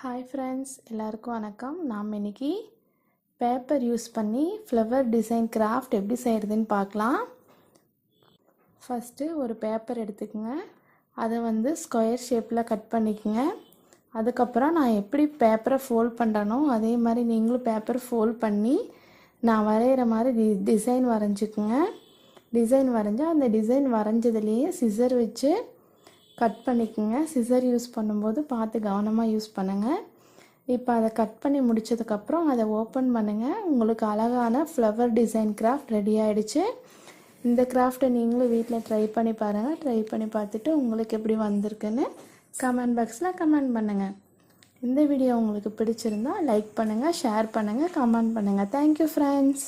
Hi friends எல்லாருக்கும் வணக்கம். நாம் இன்றைக்கி பேப்பர் யூஸ் பண்ணி ஃப்ளவர் டிசைன் கிராஃப்ட் எப்படி செய்கிறதுன்னு பார்க்கலாம். ஃபஸ்ட்டு ஒரு பேப்பர் எடுத்துக்கோங்க. அதை வந்து ஸ்கொயர் ஷேப்பில் கட் பண்ணிக்கோங்க. அதுக்கப்புறம் நான் எப்படி பேப்பரை ஃபோல்ட் பண்ணுறனோ அதே மாதிரி நீங்களும் பேப்பர் ஃபோல்ட் பண்ணி நான் வரைகிற மாதிரி டி டிசைன் வரைஞ்சிக்குங்க. டிசைன் வரைஞ்சால் அந்த டிசைன் வரைஞ்சதுலேயே சிசர் வச்சு கட் பண்ணிக்கோங்க. சிசர் யூஸ் பண்ணும்போது பார்த்து கவனமாக யூஸ் பண்ணுங்கள் இப்போ அதை கட் பண்ணி முடிச்சதுக்கப்புறம் அதை ஓப்பன் பண்ணுங்கள் உங்களுக்கு அழகான ஃப்ளவர் டிசைன் கிராஃப்ட் ரெடி ஆகிடுச்சு இந்த கிராஃப்டை நீங்களும் வீட்டில் ட்ரை பண்ணி பாருங்கள் ட்ரை பண்ணி பார்த்துட்டு உங்களுக்கு எப்படி வந்திருக்குன்னு கமெண்ட் பாக்ஸில் கமெண்ட் பண்ணுங்கள் இந்த வீடியோ உங்களுக்கு பிடிச்சிருந்தா லைக் பண்ணுங்கள் ஷேர் பண்ணுங்கள் கமெண்ட் பண்ணுங்கள் தேங்க்யூ ஃப்ரெண்ட்ஸ்